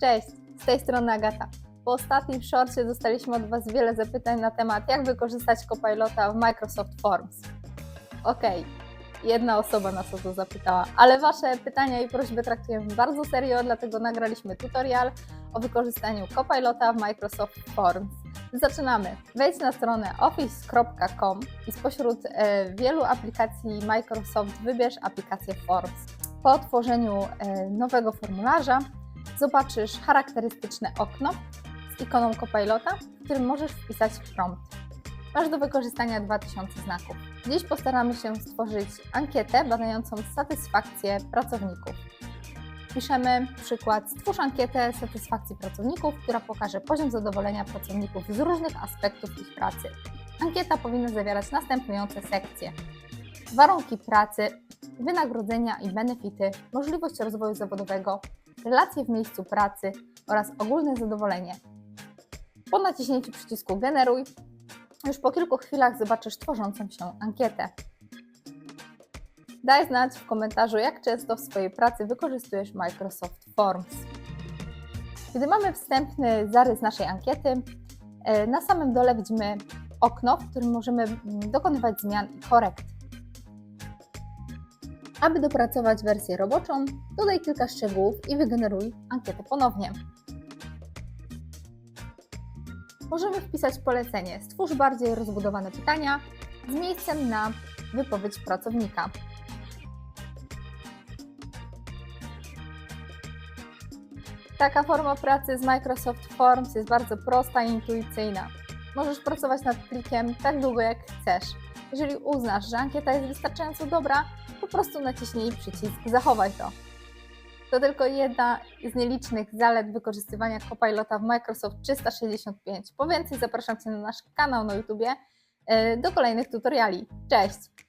Cześć, z tej strony Agata. Po ostatnim shorcie dostaliśmy od Was wiele zapytań na temat, jak wykorzystać Copilota w Microsoft Forms. Okej, jedna osoba nas o to zapytała, ale Wasze pytania i prośby traktujemy bardzo serio, dlatego nagraliśmy tutorial o wykorzystaniu Copilota w Microsoft Forms. Zaczynamy. Wejdź na stronę office.com i spośród e, wielu aplikacji Microsoft wybierz aplikację Forms. Po otworzeniu e, nowego formularza zobaczysz charakterystyczne okno z ikoną Copilota, w którym możesz wpisać prompt. Masz do wykorzystania 2000 znaków. Dziś postaramy się stworzyć ankietę badającą satysfakcję pracowników. Piszemy przykład Stwórz ankietę satysfakcji pracowników, która pokaże poziom zadowolenia pracowników z różnych aspektów ich pracy. Ankieta powinna zawierać następujące sekcje: warunki pracy, wynagrodzenia i benefity, możliwość rozwoju zawodowego, relacje w miejscu pracy oraz ogólne zadowolenie. Po naciśnięciu przycisku Generuj, już po kilku chwilach zobaczysz tworzącą się ankietę. Daj znać w komentarzu, jak często w swojej pracy wykorzystujesz Microsoft Forms. Gdy mamy wstępny zarys naszej ankiety, e, na samym dole widzimy okno, w którym możemy mm, dokonywać zmian i korekt. Aby dopracować wersję roboczą, dodaj kilka szczegółów i wygeneruj ankietę ponownie. Możemy wpisać polecenie Stwórz bardziej rozbudowane pytania z miejscem na wypowiedź pracownika. Taka forma pracy z Microsoft Forms jest bardzo prosta i intuicyjna. Możesz pracować nad plikiem tak długo jak chcesz. Jeżeli uznasz, że ankieta jest wystarczająco dobra, po prostu naciśnij przycisk Zachowaj to. To tylko jedna z nielicznych zalet wykorzystywania Copilota w Microsoft 365. Po więcej zapraszam Cię na nasz kanał na YouTubie e, do kolejnych tutoriali. Cześć!